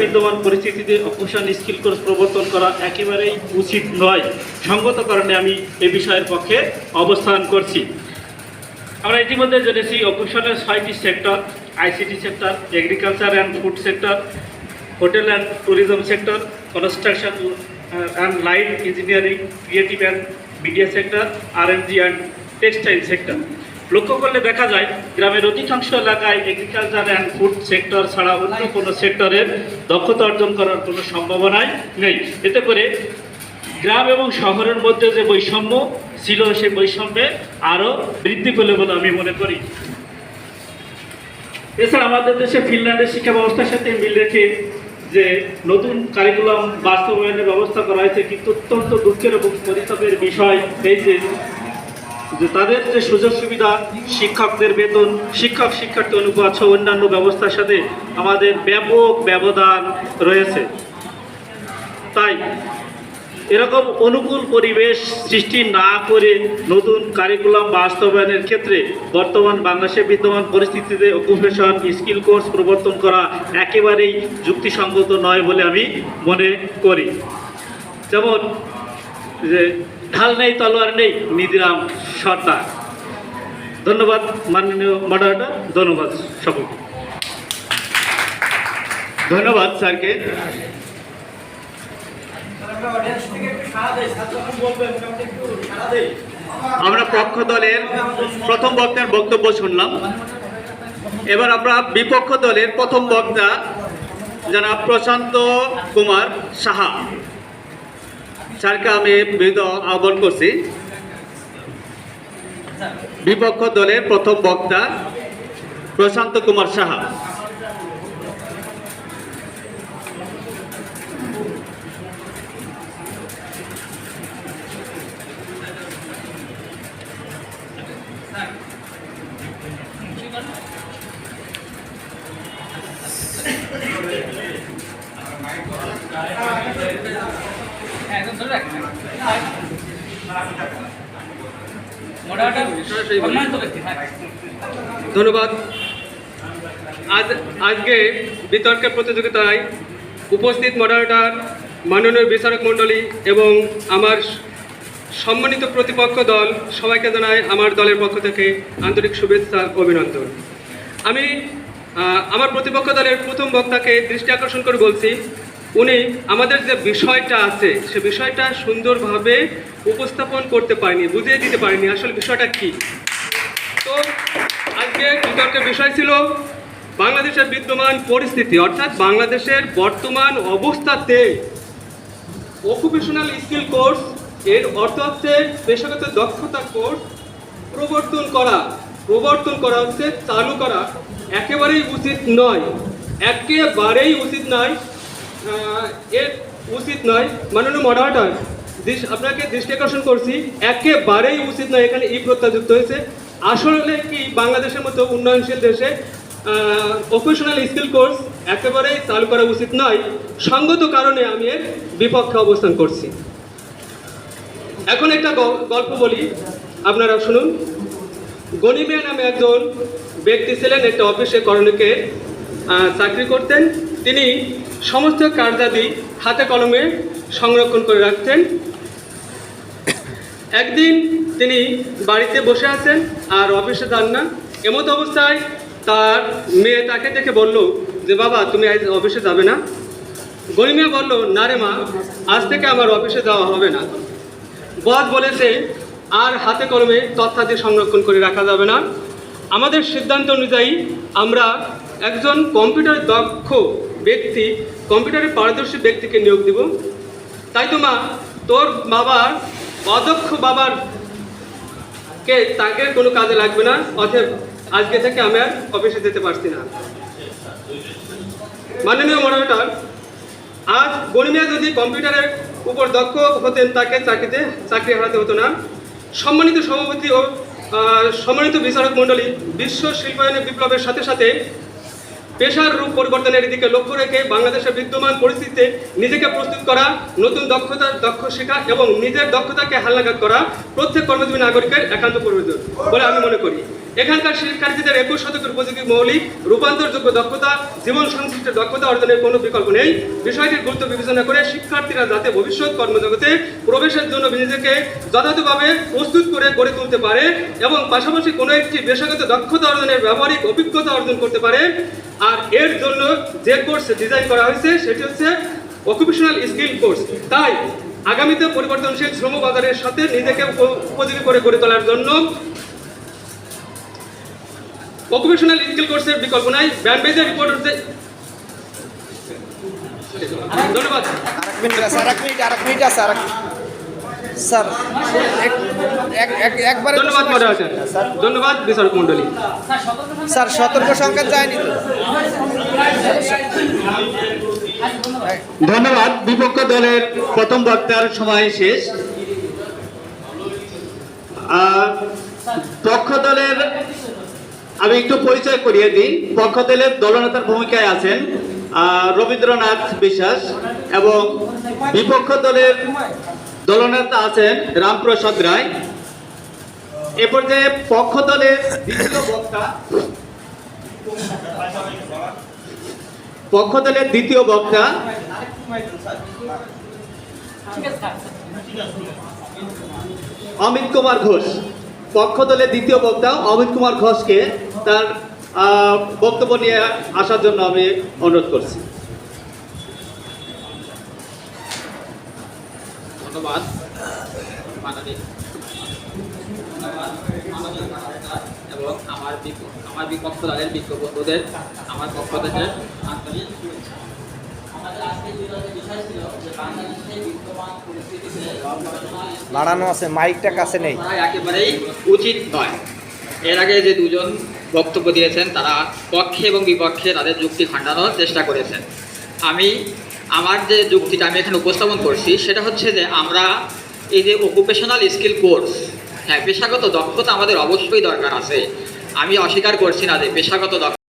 বিদ্যমান পরিস্থিতিতে অকুশন skill course প্রবর্তন করা একেবারেই উচিত নয়। সঙ্গত কারণে আমি এ বিষয়ের পক্ষে অবস্থান করছি। আমরা ইতিমধ্যে জেনেছি অকুশনের ছয়টি sector, ICT sector agriculture and food sector hotel and tourism sector construction and light engineering creative and media sector RMG and textile sector লক্ষ্য করলে দেখা যায়, গ্রামের অধিকাংশ এলাকায় এগ্রিকালচার অ্যান্ড ফুড সেক্টর ছাড়া অন্য কোনো সেক্টরের দক্ষতা অর্জন করার কোনো সম্ভাবনাই নেই। এতে করে গ্রাম এবং শহরের মধ্যে যে বৈষম্য ছিল, সেই বৈষম্যে আরও বৃদ্ধি পেলে বলে আমি মনে করি। এছাড়া আমাদের দেশে ফিনল্যান্ডের শিক্ষা ব্যবস্থার সাথে মিল রেখে যে নতুন কারিকুলাম বাস্তবায়নের ব্যবস্থা করা হয়েছে, কিন্তু অত্যন্ত দুঃখের এবং পরিতাপের বিষয় এই যে যে তাদের যে সুযোগ সুবিধা, শিক্ষকদের বেতন, শিক্ষক শিক্ষার্থী অনুপাত সহ অন্যান্য ব্যবস্থার সাথে আমাদের ব্যাপক ব্যবধান রয়েছে। তাই এরকম অনুকূল পরিবেশ সৃষ্টি না করে নতুন কারিকুলাম বাস্তবায়নের ক্ষেত্রে বর্তমান বাংলাদেশে বিদ্যমান পরিস্থিতিতে অকুপেশন স্কিল কোর্স প্রবর্তন করা একেবারেই যুক্তিসঙ্গত নয় বলে আমি মনে করি। যেমন, যে ঢাল নেই, তলোয়ার নেই নিদিরাম সর্দার। ধন্যবাদ, মাননীয় মডারেটর ধন্যবাদ সকলকে। ধন্যবাদ, স্যারকে। আমরা পক্ষ দলের প্রথম বক্তার বক্তব্য শুনলাম। এবার আমরা বিপক্ষ দলের প্রথম বক্তা, জনাব প্রশান্ত কুমার সাহা। স্যারকে আমি বিদ আহ্বান করছি। বিপক্ষ দলের প্রথম বক্তা প্রশান্ত কুমার সাহা। ধন্যবাদ। আজ, আজকে বিতর্কের প্রতিযোগিতায় উপস্থিত মডারেটর মাননীয় বিচারক মণ্ডলী এবং আমার সম্মানিত প্রতিপক্ষ দল, সবাইকে জানাই আমার দলের পক্ষ থেকে আন্তরিক শুভেচ্ছা অভিনন্দন। আমি আমার প্রতিপক্ষ দলের প্রথম বক্তাকে দৃষ্টি আকর্ষণ করে বলছি উনি আমাদের যে বিষয়টা আছে, সে বিষয়টা সুন্দরভাবে উপস্থাপন করতে পারেনি, বুঝিয়ে দিতে পারেনি। আসলে বিষয়টা কী? তো আজকে বিতর্কের বিষয় ছিল বাংলাদেশের বিদ্যমান পরিস্থিতি, অর্থাৎ বাংলাদেশের বর্তমান অবস্থাতে অকুপেশনাল স্কিল কোর্স এর অর্থ হচ্ছে পেশাগত দক্ষতা কোর্স প্রবর্তন করা। প্রবর্তন করা হচ্ছে, চালু করা। একেবারেই উচিত নয়। একেবারেই উচিত নয় এর উচিত নয়, মাননীয় মডারেটর আপনাকে দৃষ্টি আকর্ষণ করছি, একেবারেই উচিত নয় এখানে ই প্রত্যাযুক্ত হয়েছে। আসলে কি বাংলাদেশের মতো উন্নয়নশীল দেশে প্রফেশনাল স্কিল কোর্স একেবারেই চালু করা উচিত নয়, সঙ্গত কারণে আমি এর বিপক্ষে অবস্থান করছি। এখন একটা গল্প বলি, আপনারা শুনুন। গনিমিয়া নামে একজন ব্যক্তি ছিলেন, একটা অফিসে করণিকে চাকরি করতেন। তিনি সমস্ত কার্যাদি হাতে কলমে সংরক্ষণ করে রাখতেন। একদিন তিনি বাড়িতে বসে আছেন আর অফিসে যান না। এমত অবস্থায় তার মেয়ে তাকে দেখে বলল, যে বাবা, তুমি আজ অফিসে যাবে না? গরিমিয়া বলল, না রে মা, আজ থেকে আমার অফিসে যাওয়া হবে না। বস বলেছে আর হাতে কলমে তথ্যাদি সংরক্ষণ করে রাখা যাবে না। আমাদের সিদ্ধান্ত অনুযায়ী আমরা একজন কম্পিউটার দক্ষ ব্যক্তি কম্পিউটারে পারদর্শী ব্যক্তিকে নিয়োগ দিব। তাই তো মা, তোর বাবার অদক্ষ বাবার কে তাকে কোনো কাজে লাগবে না, অতএব আজকে থেকে আমি আর অফিসে যেতে পারছি না। মাননীয় মডারেটর, আজ গণিমিয়া যদি কম্পিউটারের উপর দক্ষ হতেন তাকে চাকরিতে, চাকরি হারাতে হতো না। সম্মানিত সভাপতি ও সম্মানিত বিচারক মণ্ডলী, বিশ্ব শিল্পায়নের বিপ্লবের সাথে সাথে পেশার রূপ পরিবর্তনের দিকে লক্ষ্য রেখে বাংলাদেশের বিদ্যমান পরিস্থিতিতে নিজেকে প্রস্তুত করা, নতুন দক্ষতা, দক্ষ শেখা এবং নিজের দক্ষতাকে হালনাগাদ করা প্রত্যেক কর্মজীবী নাগরিকের একান্ত প্রয়োজন বলে আমি মনে করি। এখানকার শিক্ষার্থীদের একুশ শতকের উপযোগী মৌলিক, রূপান্তরযোগ্য দক্ষতা, জীবন সংশ্লিষ্ট দক্ষতা অর্জনের কোনো বিকল্প নেই। বিষয়টির গুরুত্ব বিবেচনা করে শিক্ষার্থীরা যাতে ভবিষ্যৎ কর্মজগতে প্রবেশের জন্য নিজেকে যথাযথভাবে প্রস্তুত করে গড়ে তুলতে পারে এবং পাশাপাশি কোনো একটি পেশাগত দক্ষতা অর্জনের ব্যবহারিক অভিজ্ঞতা অর্জন করতে পারে। আর এর জন্য যে কোর্স ডিজাইন করা হয়েছে, সেটি হচ্ছে অকুপেশনাল স্কিল কোর্স তাই আগামীতে পরিবর্তনশীল শ্রম বাজারের সাথে নিজেকে উপযোগী করে গড়ে তোলার জন্য অকুপেশনাল স্কিল কোর্সের বিকল্প নাই ব্যান্ডবেজের রিপোর্ট হচ্ছে ধন্যবাদ। আরেক মিনিট আছে আরেক মিনিট আরেক মিনিট আছে আরেক স্যার এক- এক- এক- একবারে ধন্যবাদ স্যার। ধন্যবাদ বিচারক মন্ডলী স্যার সতর্ক সংকেত যায়নি ধন্যবাদ বিপক্ষ দলের প্রথম বক্তার সময় শেষ। পক্ষ দলের আমি একটু পরিচয় করিয়ে দিই। পক্ষ দলের দলনেতার ভূমিকায় আছেন রবীন্দ্রনাথ বিশ্বাস এবং বিপক্ষ দলের দলনেতা আছেন রামপ্রসাদ রায়। এ পর্যায়ে পক্ষ দলের দ্বিতীয় বক্তা, পক্ষ দলের দ্বিতীয় বক্তা, অমিত কুমার ঘোষ। পক্ষ দলের দ্বিতীয় বক্তা অমিত কুমার ঘোষকে তার বক্তব্য নিয়ে আসার জন্য আমি অনুরোধ করছি। ধন্যবাদ। এবং আমার আমার বিপক্ষ দলের বিক্ষোভ বন্ধুদের, আমার পক্ষ থেকে আন্তরিক বাড়ানো আছে, মাইকটা কাছে নেই। একেবারেই উচিত নয়। এর আগে যে দুজন বক্তব্য দিয়েছেন, তারা পক্ষে এবং বিপক্ষে তাদের যুক্তি খান্ডানোর চেষ্টা করেছেন। আমি, আমার যে যুক্তিটা আমি এখানে উপস্থাপন করছি, সেটা হচ্ছে যে আমরা এই যে অকুপেশনাল স্কিল কোর্স হ্যাঁ পেশাগত দক্ষতা আমাদের অবশ্যই দরকার আছে। আমি অস্বীকার করছি না যে পেশাগত দক্ষতা